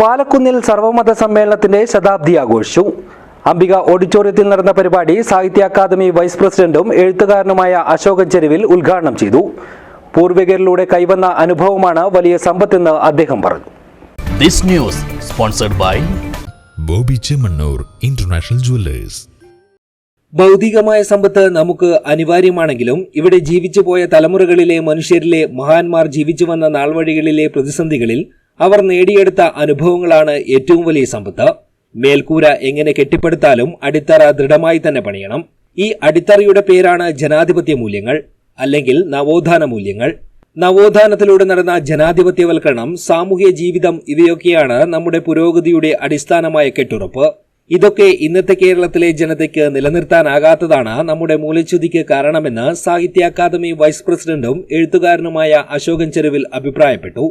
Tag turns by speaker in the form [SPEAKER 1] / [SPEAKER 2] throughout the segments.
[SPEAKER 1] പാലക്കുന്നിൽ സർവമത സമ്മേളനത്തിന്റെ ശതാബ്ദി ആഘോഷിച്ചു അംബിക ഓഡിറ്റോറിയത്തിൽ നടന്ന പരിപാടി സാഹിത്യ അക്കാദമി വൈസ് പ്രസിഡന്റും എഴുത്തുകാരനുമായ അശോകൻ ചെരുവിൽ ഉദ്ഘാടനം ചെയ്തു. പൂർവികരിലൂടെ കൈവന്ന അനുഭവമാണ് വലിയ സമ്പത്തെന്ന് അദ്ദേഹം പറഞ്ഞു.
[SPEAKER 2] This news sponsored by
[SPEAKER 3] Boby Chemmanur international jewellers.
[SPEAKER 1] ഭൗതികമായ സമ്പത്ത് നമുക്ക് അനിവാര്യമാണെങ്കിലും ഇവിടെ ജീവിച്ചു പോയ തലമുറകളിലെ മനുഷ്യരിലെ മഹാന്മാർ ജീവിച്ചു വന്ന നാൾവഴികളിലെ പ്രതിസന്ധികളിൽ അവർ നേടിയെടുത്ത അനുഭവങ്ങളാണ് ഏറ്റവും വലിയ സമ്പത്ത്. മേൽക്കൂര എങ്ങനെ കെട്ടിപ്പടുത്താലും അടിത്തറ ദൃഢമായി തന്നെ പണിയണം. ഈ അടിത്തറയുടെ പേരാണ് ജനാധിപത്യ മൂല്യങ്ങൾ അല്ലെങ്കിൽ നവോത്ഥാന മൂല്യങ്ങൾ. നവോത്ഥാനത്തിലൂടെ നടന്ന ജനാധിപത്യവൽക്കരണം സാമൂഹ്യ ജീവിതം ഇവയൊക്കെയാണ് നമ്മുടെ പുരോഗതിയുടെ അടിസ്ഥാനമായ കെട്ടുറപ്പ്. ഇതൊക്കെ ഇന്നത്തെ കേരളത്തിലെ ജനതയ്ക്ക് നിലനിർത്താനാകാത്തതാണ് നമ്മുടെ മൂലച്യുതിക്ക് കാരണമെന്ന് സാഹിത്യ അക്കാദമി വൈസ് പ്രസിഡന്റും എഴുത്തുകാരനുമായ അശോകൻ ചെരുവിൽ അഭിപ്രായപ്പെട്ടു.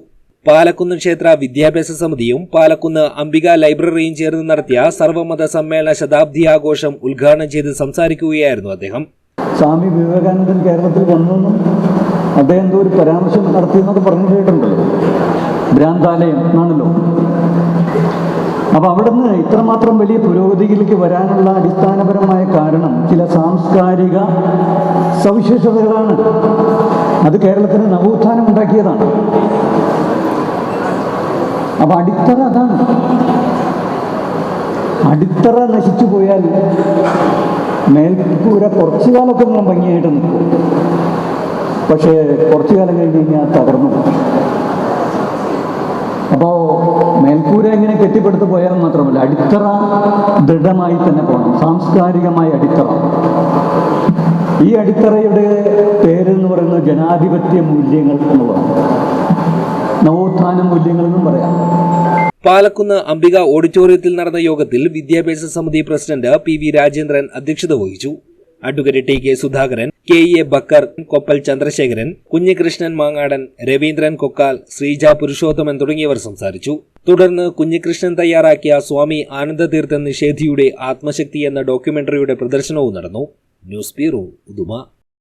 [SPEAKER 1] പാലക്കുന്ന് ക്ഷേത്ര വിദ്യാഭ്യാസ സമിതിയും പാലക്കുന്ന് അംബിക ലൈബ്രറിയും ചേർന്ന് നടത്തിയ സർവമത സമ്മേളന ശതാബ്ദി ആഘോഷം ഉദ്ഘാടനം ചെയ്ത് സംസാരിക്കുകയായിരുന്നു അദ്ദേഹം.
[SPEAKER 4] സ്വാമി വിവേകാനന്ദൻ കേരളത്തിൽ വന്നെന്നും അദ്ദേഹം എന്തോ ഒരു പരാമർശം നടത്തിയെന്നൊക്കെ പറഞ്ഞു കേട്ടിട്ടുണ്ടല്ലോ ഭ്രാന്താലയം എന്നാണല്ലോ അപ്പൊ അവിടുന്ന് ഇത്രമാത്രം വലിയ പുരോഗതിയിലേക്ക് വരാനുള്ള അടിസ്ഥാനപരമായ കാരണം ചില സാംസ്കാരിക സവിശേഷതകളാണ്. അത് കേരളത്തിന് നവോത്ഥാനം ഉണ്ടാക്കിയതാണ്. അപ്പൊ അടിത്തറ അതാണ്. അടിത്തറ നശിച്ചു പോയാൽ മേൽക്കൂര കുറച്ചു കാലമൊക്കെ നമ്മൾ ഭംഗിയായിട്ട് നിൽക്കും. പക്ഷേ കുറച്ചു കാലം കഴിഞ്ഞ് കഴിഞ്ഞാൽ തകർന്നു അപ്പോൾ മേൽക്കൂര ഇങ്ങനെ കെട്ടിപ്പടുത്ത് പോയാൽ മാത്രമല്ല അടിത്തറ ദൃഢമായി തന്നെ പോകണം. സാംസ്കാരികമായ അടിത്തറ. ഈ അടിത്തറയുടെ പേര് എന്ന് പറയുന്നത് ജനാധിപത്യ മൂല്യങ്ങൾ എന്നുള്ളതാണ് നവോത്ഥാന മൂല്യങ്ങൾ എന്നും പറയാം.
[SPEAKER 1] പാലക്കുന്ന് അംബിക ഓഡിറ്റോറിയത്തിൽ നടന്ന യോഗത്തിൽ വിദ്യാഭ്യാസ സമിതി പ്രസിഡന്റ് പി വി രാജേന്ദ്രൻ അധ്യക്ഷത വഹിച്ചു. Advocate T K Sudhakaran K A Bakkar Koppal Chandrasekharan Kunhikrishnan Mangadan Raveendran Kokkal Sreeja Purushothaman തുടങ്ങിയവർ സംസാരിച്ചു. തുടർന്ന് കുഞ്ഞികൃഷ്ണൻ തയ്യാറാക്കിയ സ്വാമി ആനന്ദതീർത്ഥ നിഷേധിയുടെ ആത്മശക്തി എന്ന ഡോക്യുമെന്ററിയുടെ പ്രദർശനവും നടന്നു. News bureau